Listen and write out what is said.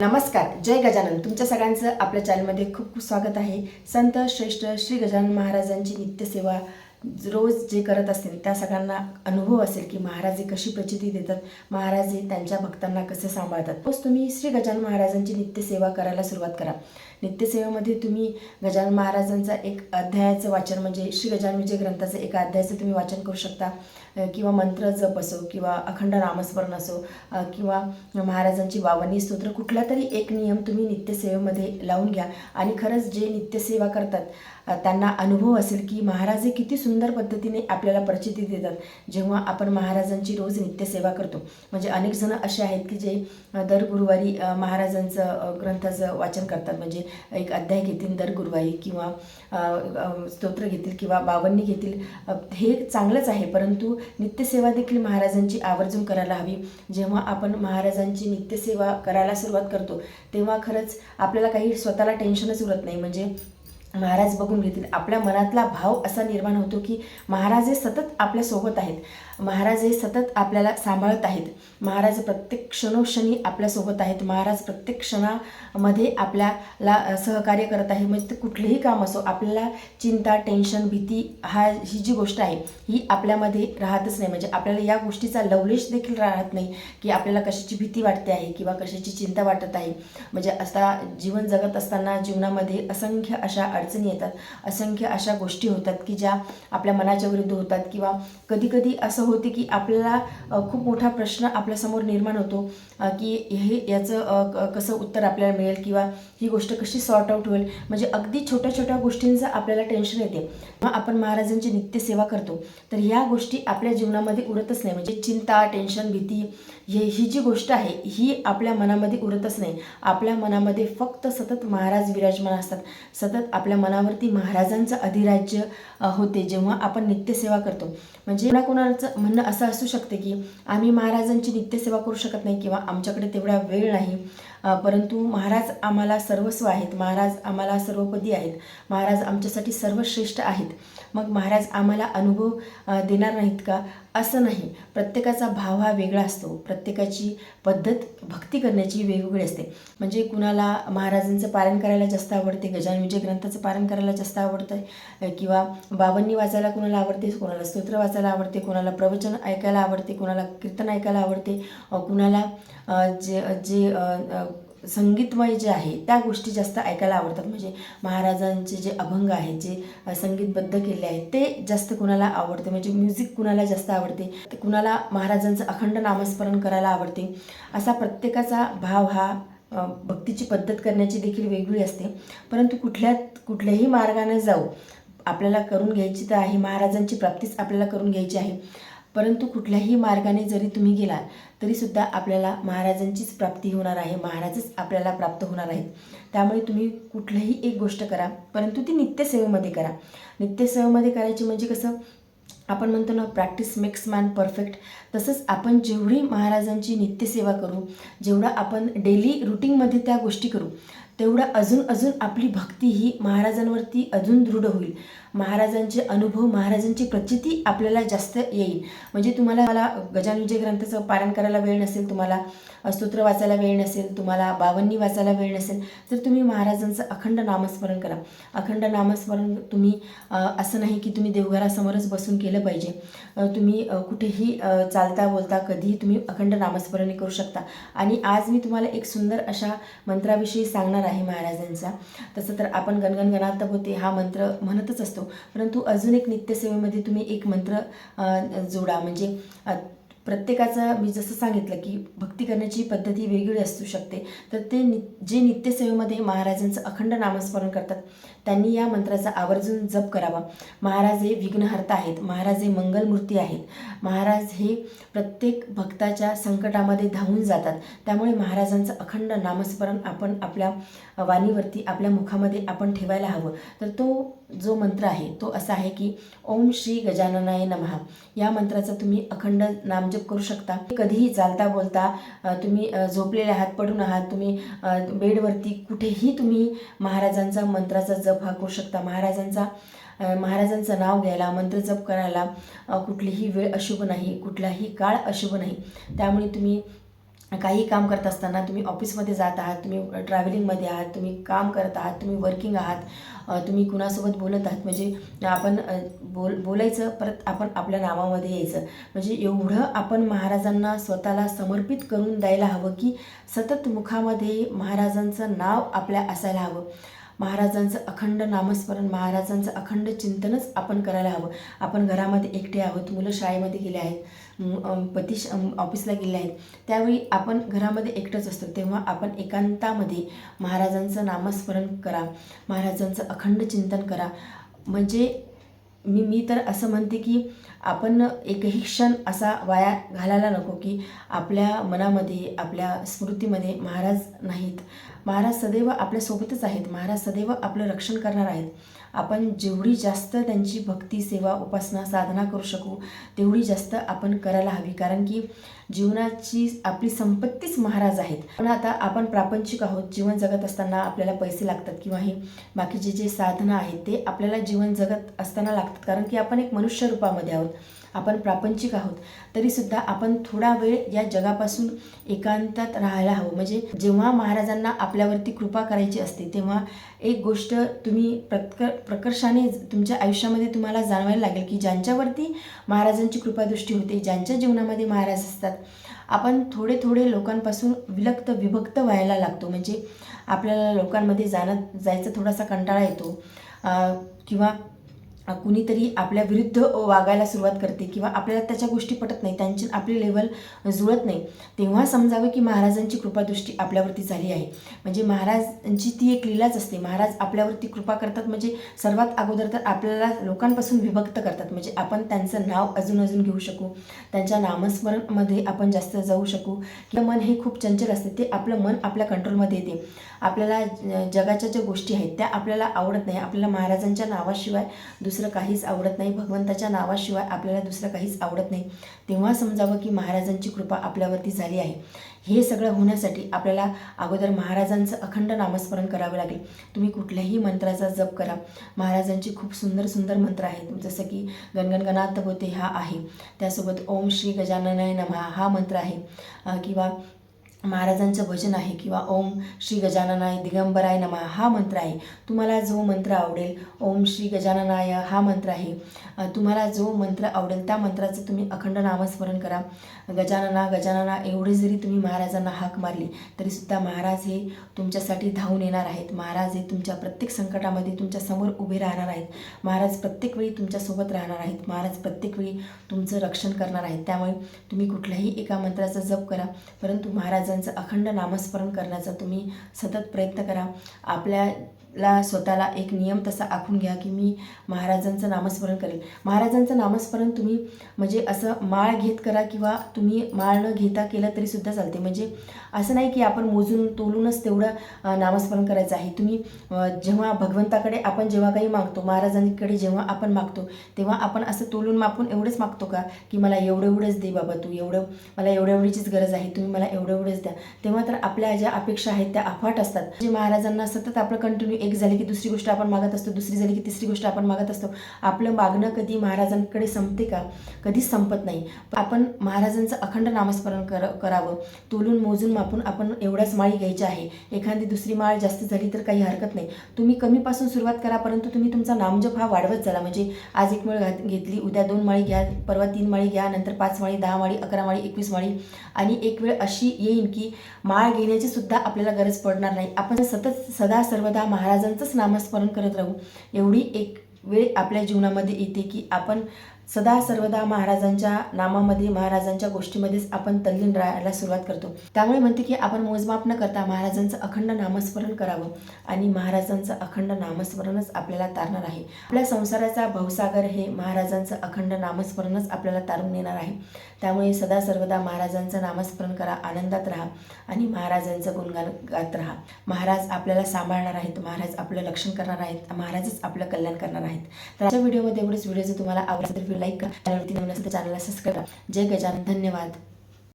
नमस्कार जय गजानन. तुमच्या सगळ्यांचं आपल्या चॅनलमध्ये खूप खूप स्वागत आहे. संत श्रेष्ठ श्री गजानन महाराजांची नित्यसेवा रोज जे करत असतील त्या सगळ्यांना अनुभव असेल की महाराज हे कशी प्रचिती देतात महाराज हे त्यांच्या भक्तांना कसे सांभाळतात. तोच तुम्ही श्री गजानन महाराजांची नित्यसेवा करायला सुरुवात करा. नित्यसेवेमध्ये तुम्ही गजानन महाराजांचा एक अध्यायाचं वाचन म्हणजे श्री गजानन विजय ग्रंथाचं एका अध्यायाचं तुम्ही वाचन करू शकता. किंवा मंत्र जप असो किंवा अखंड नामस्मरण असो किंवा महाराजांची वावणी स्तोत्र कुठला तरी एक नियम तुम्ही नित्यसेवेमध्ये लावून घ्या. आणि खरंच जे नित्यसेवा करतात त्यांना अनुभव असेल की महाराज हे किती सुंदर पद्धतीने आपल्याला प्रचिती देतात. जेव्हा आपण महाराजांची रोज नित्यसेवा करतो. म्हणजे अनेक जण असे आहेत की जे दर गुरुवारी महाराजांचं ग्रंथाचं वाचन करतात. म्हणजे एक अध्याय घेतील दर गुरुवारी किंवा स्तोत्र घेतील किंवा बावन्नी घेतील. हे चांगलंच आहे. परंतु नित्यसेवा देखील महाराजांची आवर्जून करायला हवी. जेव्हा आपण महाराजांची नित्यसेवा करायला सुरुवात करतो तेव्हा खरंच आपल्याला काही स्वतःला टेन्शनच उरत नाही. म्हणजे महाराज बघून घेतील. आपल्या मनातला भाव असा निर्माण होतो की महाराज हे सतत आपल्यासोबत आहेत. महाराज हे सतत आपल्याला सांभाळत आहेत. महाराज प्रत्येक क्षणोक्षणी आपल्यासोबत आहेत. महाराज प्रत्येक क्षणामध्ये आपल्याला सहकार्य करत आहे. म्हणजे ते कुठलेही काम असो आपल्याला चिंता टेन्शन भीती हा ही जी गोष्ट आहे ही आपल्यामध्ये राहतच नाही. म्हणजे आपल्याला या गोष्टीचा लवलेश देखील राहत नाही की आपल्याला कशाची भीती वाटते आहे किंवा कशाची चिंता वाटत आहे. म्हणजे आता जीवन जगत असताना जीवनामध्ये असंख्य अशा अडचणी येतात. असंख्य अशा गोष्टी होतात की ज्या आपल्या मनाच्या विरुद्ध होतात किंवा कधी कधी असं होते की आपल्याला खूप मोठा प्रश्न आपल्यासमोर निर्माण होतो की हे याचं क- कसं उत्तर आपल्याला मिळेल किंवा ही गोष्ट कशी सॉर्ट आऊट होईल. म्हणजे अगदी छोट्या छोट्या गोष्टींचं आपल्याला टेन्शन येते. मग आपण महाराजांची नित्यसेवा करतो तर ह्या गोष्टी आपल्या जीवनामध्ये उरतच नाही. म्हणजे चिंता टेन्शन भीती हे ही जी गोष्ट आहे ही आपल्या मनामध्ये उरतच नाही. आपल्या मनामध्ये फक्त सतत महाराज विराजमान असतात. सतत आपल्या मनावरती महाराजांचं अधिराज्य होते जेव्हा आपण नित्यसेवा करतो. म्हणजे कोणाकोणाचं म्हणणं असं असू शकते की आम्ही महाराजांची नित्यसेवा करू शकत नाही किंवा आमच्याकडे तेवढा वेळ नाही. परंतु महाराज आम्हाला सर्वस्व आहेत. महाराज आम्हाला सर्वपदी आहेत. महाराज आमच्यासाठी सर्वश्रेष्ठ आहेत. मग महाराज आम्हाला अनुभव देणार नाहीत का? असं नाही. प्रत्येकाचा भाव हा वेगळा असतो. प्रत्येकाची पद्धत भक्ती करण्याची वेगवेगळी असते. म्हणजे कुणाला महाराजांचं पालन करायला जास्त आवडते गजान विजय ग्रंथाचं पालन करायला जास्त आवडतं किंवा बाबांनी वाचायला कुणाला आवडते कुणाला स्तोत्र वाचायला आवडते कुणाला प्रवचन ऐकायला आवडते कुणाला कीर्तन ऐकायला आवडते कुणाला जे जे संगीतमय जे आहे त्या गोष्टी जास्त ऐकायला आवडतात. म्हणजे महाराजांचे जे अभंग आहेत जे संगीतबद्ध केले आहेत ते जास्त कुणाला आवडते? म्हणजे म्युझिक कुणाला जास्त आवडते? ते कुणाला महाराजांचं अखंड नामस्मरण करायला आवडते? असा प्रत्येकाचा भाव हा भक्तीची पद्धत करण्याची देखील वेगळी असते. परंतु कुठल्या कुठल्याही मार्गाने जाऊ आपल्याला करून घ्यायची तर आहे. महाराजांची प्राप्तीच आपल्याला करून घ्यायची आहे. परंतु कुठल्याही मार्गाने जरी तुम्ही गेलात तरीसुद्धा आपल्याला महाराजांचीच प्राप्ती होणार आहे महाराजच आपल्याला प्राप्त होणार आहेत. त्यामुळे तुम्ही कुठलीही एक गोष्ट करा परंतु ती नित्यसेवेमध्ये करा. नित्यसेवेमध्ये करायची म्हणजे कसं? आपण म्हणतो ना प्रॅक्टिस मेक्स मॅन परफेक्ट तसंच आपण जेवढी महाराजांची नित्यसेवा करू जेवढा आपण डेली रुटीनमध्ये त्या गोष्टी करू तेवढं अजून अजून आपली भक्ती ही महाराजांवरती अजून दृढ होईल. महाराजांचे अनुभव महाराजांची प्रचिती आपल्याला जास्त येईल. म्हणजे तुम्हाला मला गजान विजय ग्रंथाचं पारायण करायला वेळ नसेल तुम्हाला स्तोत्र वाचायला वेळ नसेल तुम्हाला बावन्नी वाचायला वेळ नसेल तर तुम्ही महाराजांचं अखंड नामस्मरण करा. अखंड नामस्मरण तुम्ही असं नाही की तुम्ही देवघरासमोरच बसून केलं पाहिजे. तुम्ही कुठेही चालता बोलता कधीही तुम्ही अखंड नामस्मरण करू शकता. आणि आज मी तुम्हाला एक सुंदर अशा मंत्राविषयी सांगणार आहे महाराजांचा. तसं तर आपण गणगणगणात होते हा मंत्र म्हणतच असतो. परंतु अजून एक नित्यसेवेमध्ये तुम्ही एक मंत्र जोडा. म्हणजे प्रत्येकाचं प्रत्येकाचा मी जसं सांगितलं की भक्ती करण्याची पद्धती वेगळी असू शकते तर ते नि जे नित्यसेवेमध्ये महाराजांचं अखंड नामस्मरण करतात त्यांनी या मंत्राचा आवर्जून जप करावा. महाराज हे विघ्नहर्ता आहेत. महाराज हे मंगलमूर्ती आहेत. महाराज हे प्रत्येक भक्ताच्या संकटामध्ये धावून जातात. त्यामुळे महाराजांचं अखंड नामस्मरण आपण आपल्या वाणीवरती आपल्या मुखामध्ये आपण ठेवायला हवं. तर तो जो मंत्र आहे तो असा आहे की ओम श्री गजाननाय नमः. या मंत्राचा तुम्ही अखंड नामजप करू शकता. कधीही चालता बोलता तुम्ही झोपलेले आहात पडून आहात तुम्ही बेडवरती कुठेही तुम्ही महाराजांचा मंत्राचा जप हा करू शकता. महाराजांचा महाराजांचं नाव घ्यायला मंत्र जप करायला कुठलीही वेळ अशुभ नाही कुठलाही काळ अशुभ नाही. त्यामुळे तुम्ही काही काम करत असताना तुम्ही ऑफिसमध्ये जात आहात तुम्ही ट्रॅव्हलिंगमध्ये आहात तुम्ही काम करत आहात तुम्ही वर्किंग आहात तुम्ही कुणासोबत बोलत आहात म्हणजे आपण बोल बोलायचं परत आपण आपल्या नावामध्ये यायचं. म्हणजे एवढं आपण महाराजांना स्वतःला समर्पित करून द्यायला हवं की सतत मुखामध्ये महाराजांचं नाव आपल्या असायला हवं. महाराजांचं अखंड नामस्मरण महाराजांचं अखंड चिंतनच आपण करायला हवं. आपण घरामध्ये एकटे आहोत मुलं शाळेमध्ये गेले आहेत पती ऑफिसला गेले आहेत. त्यावेळी आपण घरामध्ये एकटंच असतो. तेव्हा आपण एकांतामध्ये महाराजांचं नामस्मरण करा. महाराजांचं अखंड चिंतन करा. म्हणजे मी मी तर असं म्हणते की आपण एकही क्षण असा वाया घालायला नको की आपल्या मनामध्ये आपल्या स्मृतीमध्ये महाराज नाहीत. महाराज सदैव आपल्यासोबतच आहेत. महाराज सदैव आपलं रक्षण करणार आहेत. आपण जेवढी जास्त त्यांची भक्ती सेवा उपासना साधना करू शकू तेवढी जास्त आपण करायला हवी. कारण की जीवनाची आपली संपत्तीच महाराज आहेत. पण आता आपण प्रापंचिक आहोत. जीवन जगत असताना आपल्याला पैसे लागतात किंवा हे बाकीचे जे साधनं आहेत ते आपल्याला जीवन जगत असताना लागतात. कारण की आपण एक मनुष्य रूपामध्ये आहोत. आपण प्रापंचिक आहोत. तरीसुद्धा आपण थोडा वेळ या जगापासून एकांतात राहायला हवं. म्हणजे जेव्हा महाराजांना आपल्यावरती कृपा करायची असते तेव्हा एक गोष्ट तुम्ही प्रक प्रकर्षाने तुमच्या आयुष्यामध्ये तुम्हाला जाणवायला लागेल की ज्यांच्यावरती महाराजांची कृपादृष्टी होते ज्यांच्या जीवनामध्ये महाराज असतात आपण थोडे थोडे लोकांपासून विलक्त विभक्त व्हायला लागतो. म्हणजे आपल्याला लोकांमध्ये जाणं जायचा थोडासा कंटाळा येतो. किंवा कुणीतरी आपल्या विरुद्ध वागायला सुरुवात करते किंवा आपल्याला त्याच्या गोष्टी पटत नाही त्यांची आपली लेवल जुळत नाही तेव्हा समजावं की महाराजांची कृपादृष्टी आपल्यावरती झाली आहे. म्हणजे महाराजांची ती एक लीलाच असते. महाराज आपल्यावरती कृपा करतात म्हणजे सर्वात अगोदर तर आपल्याला लोकांपासून विभक्त करतात. म्हणजे आपण त्यांचं नाव अजून अजून घेऊ शकू त्यांच्या नामस्मरणमध्ये आपण जास्त जाऊ शकू. किंवा मन हे खूप चंचल असते ते आपलं मन आपल्या कंट्रोलमध्ये येते. आपल्याला ज- जगाच्या ज्या गोष्टी आहेत त्या आपल्याला आवडत नाही. आपल्याला महाराजांच्या नावाशिवाय दुसरं काहीच आवडत नाही. भगवंताच्या नावाशिवाय आपल्याला दुसरं काहीच आवडत नाही. तेव्हा समजावं की महाराजांची कृपा आपल्यावरती झाली आहे. हे सगळं होण्यासाठी आपल्याला अगोदर महाराजांचं अखंड नामस्मरण करावं लागेल. तुम्ही कुठल्याही मंत्राचा जप करा. महाराजांची खूप सुंदर सुंदर मंत्र आहेत. जसं की गणगणगणात होते हा आहे. त्यासोबत ओम श्री गजाननाय नमः हा मंत्र आहे. किंवा महाराजांचं भजन आहे किंवा ओम श्री गजाननाय दिगंबराय नमा हा मंत्र आहे. तुम्हाला जो मंत्र आवडेल ओम श्री गजाननाय हा मंत्र आहे. तुम्हाला जो मंत्र आवडेल त्या मंत्राचं तुम्ही अखंड नामस्मरण करा. गजानना गजानना एवढे जरी तुम्ही महाराजांना हाक मारली तरीसुद्धा महाराज हे तुमच्यासाठी धावून येणार आहेत. महाराज हे तुमच्या प्रत्येक संकटामध्ये तुमच्यासमोर उभे राहणार आहेत. महाराज प्रत्येक वेळी तुमच्यासोबत राहणार आहेत. महाराज प्रत्येक वेळी तुमचं रक्षण करणार आहेत. त्यामुळे तुम्ही कुठल्याही एका मंत्राचा जप करा परंतु महाराज महाराजांचं अखंड नामस्मरण करण्याचा तुम्ही सतत प्रयत्न करा. आपल्या ला स्वतःला एक नियम तसा आखून घ्या की मी महाराजांचं नामस्मरण करेल महाराजांचं नामस्मरण तुम्ही म्हणजे असं माळ घेत करा किंवा तुम्ही माळ न घेता केलं तरीसुद्धा चालते. म्हणजे असं नाही की आपण मोजून तोलूनच तेवढं नामस्मरण करायचं आहे. तुम्ही जेव्हा भगवंताकडे आपण जेव्हा काही मागतो महाराजांकडे जेव्हा आपण मागतो तेव्हा आपण असं तोलून मापून एवढंच मागतो का? की मला एवढं एवढंच दे बाबा तू एवढं मला एवढ्या एवढीचीच गरज आहे तुम्ही मला एवढं एवढंच द्या. तेव्हा तर आपल्या ज्या अपेक्षा आहेत त्या अफाट असतात. जे महाराजांना सतत आपलं कंटिन्यू एक झाली की दुसरी गोष्ट आपण मागत असतो दुसरी झाली की तिसरी गोष्ट आपण मागत असतो. आपलं मागणं कधी महाराजांकडे संपते का? कधीच संपत नाही. आपण महाराजांचं अखंड नामस्मरण कर करावं. तोलून मोजून मापून आपण एवढ्याच माळी घ्यायची आहे. एखादी दुसरी माळ जास्त झाली तर काही हरकत नाही. तुम्ही कमीपासून सुरुवात करा परंतु तुम्ही तुमचा नामजप हा वाढवत चला. म्हणजे आज एक माळ घात- घेतली उद्या दोन माळी घ्या परवा तीन माळी घ्या नंतर पाच माळी दहा माळी अकरा माळी एकवीस माळी. आणि एक वेळ अशी येईन की माळ घेण्याची सुद्धा आपल्याला गरज पडणार नाही. आपण सतत सदा सर्वदा महाराजांचंच नामस्मरण करत राहू. एवढी एक वेळ आपल्या जीवनामध्ये येते की आपण सदा सर्वदा महाराजांच्या नामामध्ये महाराजांच्या गोष्टीमध्येच आपण तल्लीन राहायला सुरुवात करतो. त्यामुळे म्हणते की आपण मोजमाप न करता महाराजांचं अखंड नामस्मरण करावं आणि महाराजांचं अखंड नामस्मरणच आपल्याला तारणार आहे. आपल्या संसाराचा भवसागर हे महाराजांचं अखंड नामस्मरणच आपल्याला तारून नेणार आहे. त्यामुळे सदा सर्वदा महाराजांचं नामस्मरण करा आनंदात राहा आणि महाराजांचं गुणगान गात राहा. महाराज आपल्याला सांभाळणार आहेत महाराज आपलं रक्षण करणार आहेत महाराजच आपलं कल्याण करणार आहेत. तर आजच्या व्हिडिओमध्ये एवढेच. व्हिडिओ जर तुम्हाला आवडला तर लाईक करा. चॅनलवरती नवीन असेल तर चॅनलला सबस्क्राईब करा. जय गजानन. धन्यवाद.